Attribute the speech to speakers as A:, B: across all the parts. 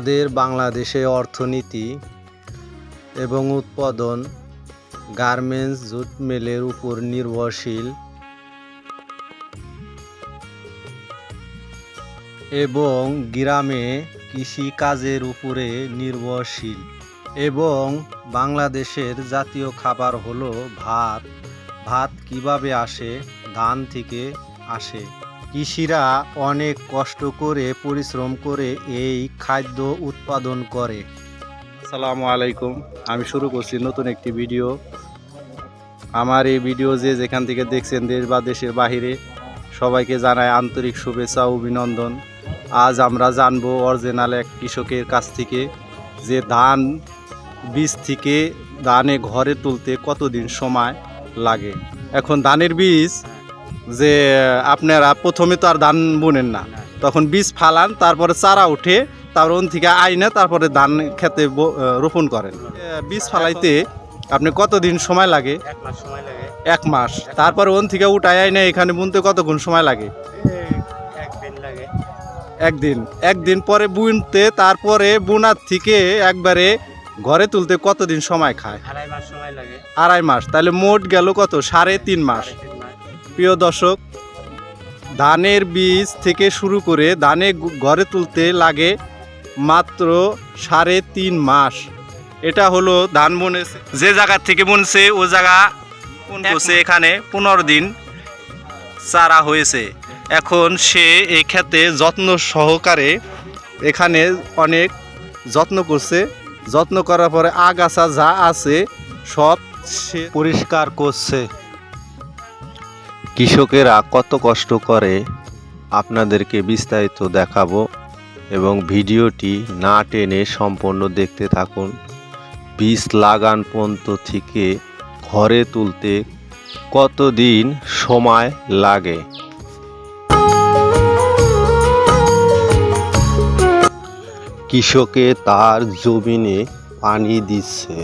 A: আমাদের বাংলাদেশে অর্থনীতি এবং উৎপাদন, গার্মেন্টস জুট মিলের উপর নির্ভরশীল এবং গ্রামে কৃষি কাজের উপরে নির্ভরশীল এবং বাংলাদেশের জাতীয় খাবার হলো ভাত। ভাত কীভাবে আসে? ধান থেকে আসে। কৃষিরা অনেক কষ্ট করে পরিশ্রম করে এই খাদ্য উৎপাদন করে। আসসালামু আলাইকুম। আমি শুরু করছি নতুন একটি ভিডিও। আমার এই ভিডিও যে যেখান থেকে দেখছেন দেশ বা দেশের বাহিরে, সবাইকে জানায় আন্তরিক শুভেচ্ছা অভিনন্দন। আজ আমরা জানব অরিজিনাল এক কৃষকের কাছ থেকে যে ধান বীজ থেকে ধানে ঘরে তুলতে কতদিন সময় লাগে। এখন ধানের বীজ যে আপনারা প্রথমে তো আর ধান বোনেন না। তখন বীজ ফালান তারপরে চারা উঠে তারপর ওন থেকে আইনে তারপরে ধান খেতে রোপণ করেন। বীজ ফালাইতে আপনি কতদিন সময় লাগে?
B: এক মাস
A: তারপরে ওন থেকে উঠাই আইনে এখানে বুনতে কতক্ষণ সময় লাগে?
B: একদিন।
A: একদিন পরে বুনতে তারপরে বুনার থেকে একবারে ঘরে তুলতে কতদিন সময় খায়?
B: আড়াই মাস সময় লাগে।
A: আড়াই মাস। তাহলে মোট গেল কত? সাড়ে তিন মাস। প্রিয় দর্শক ধানের বীজ থেকে শুরু করে ধানে ঘরে তুলতে লাগে মাত্র সাড়ে তিন মাস। এটা হলো ধান বনেছে যে জায়গা থেকে বনছে ও জায়গা করছে এখানে পনেরো দিন চারা হয়েছে। এখন সে এই ক্ষেতে যত্ন সহকারে এখানে অনেক যত্ন করছে। যত্ন করার পরে আগাছা যা আছে সব সে পরিষ্কার করছে। কৃষকেরা কত কষ্ট করে আপনাদেরকে বিস্তারিত দেখাবো এবং ভিডিওটি না টেনে সম্পূর্ণ দেখতে থাকুন। বীজ লাগান পর্যন্ত থেকে ঘরে তুলতে কতদিন সময় লাগে? কৃষকে তার জমিনে পানি দিচ্ছে।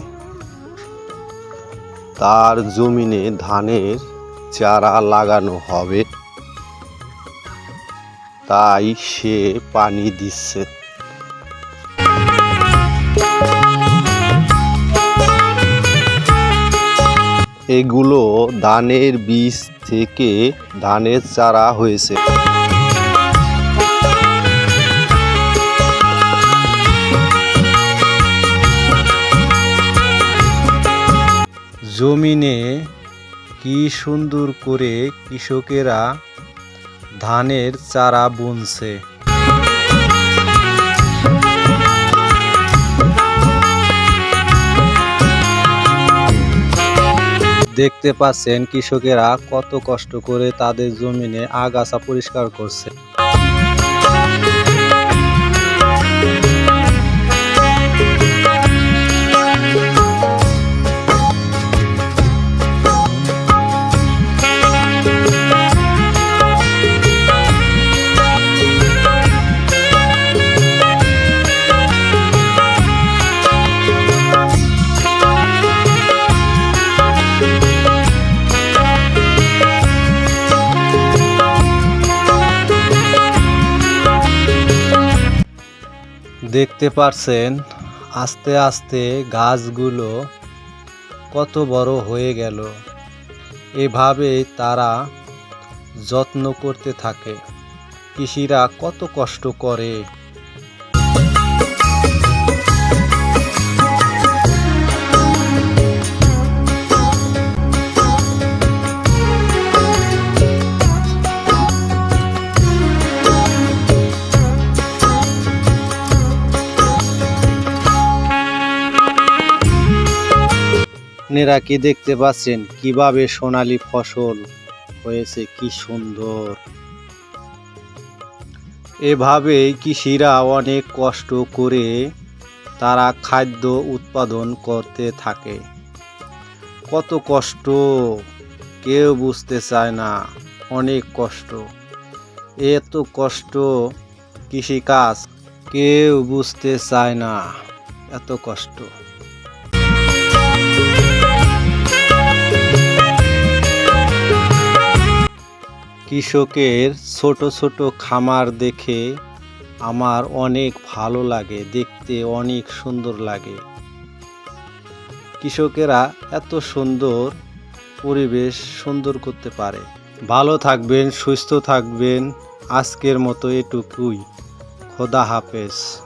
A: তার জমিনে ধানের চারা লাগানো হবে। তাই সে পানি দিচ্ছে। এগুলো ধানের বীজ থেকে ধানের চারা হয়েছে। জমিনে কি সুন্দর করে কৃষকেরা ধানের চারা বুনছে। দেখতে পাচ্ছেন কৃষকেরা কত কষ্ট করে তাদের জমিনে আগাছা পরিষ্কার করছে। দেখতে পারছেন, আস্তে আস্তে গাছগুলো কত বড় হয়ে গেল। এভাবেই তারা যত্ন করতে থাকে। কৃষিরা কত কষ্ট করে। আপনারা কি দেখতে পাচ্ছেন? কীভাবে সোনালী ফসল হয়েছে? কি সুন্দর। এভাবেই কৃষিরা অনেক কষ্ট করে তারা খাদ্য উৎপাদন করতে থাকে। কত কষ্ট, কেউ বুঝতে চায় না, অনেক কষ্ট। এত কষ্ট কৃষিকাজ, কেউ বুঝতে চায় না, এত কষ্ট। কৃষকের ছোট ছোট খামার দেখে আমার অনেক ভালো লাগে, দেখতে অনেক সুন্দর লাগে। কৃষকেরা এত সুন্দর পরিবেশ সুন্দর করতে পারে। ভালো থাকবেন, সুস্থ থাকবেন। আজকের মতো এটুকুই। খোদা হাফেজ।